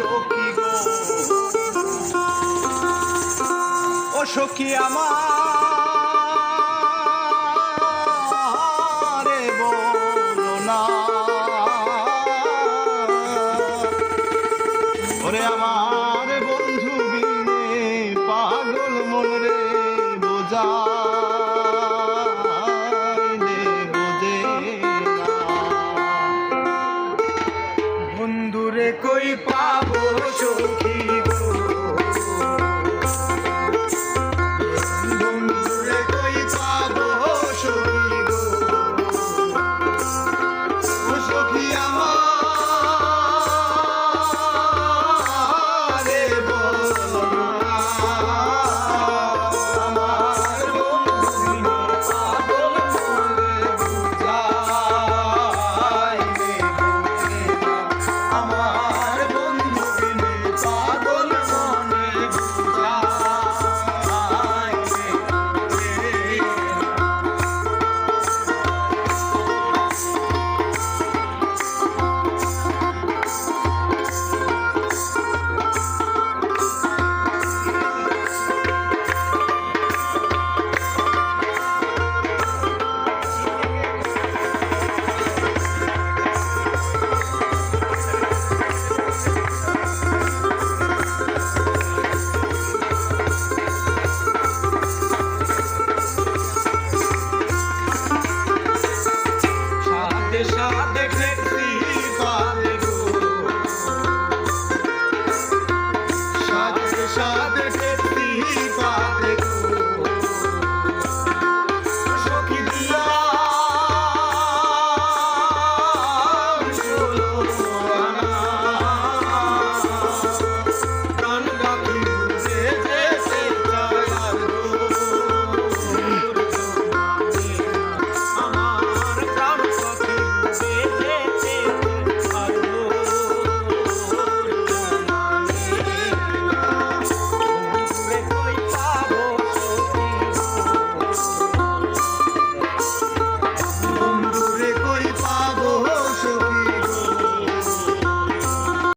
সখী গো। ও সখী আমার বলো ওরে আমার বন্ধু বিনে পাগল মন রে বোঝা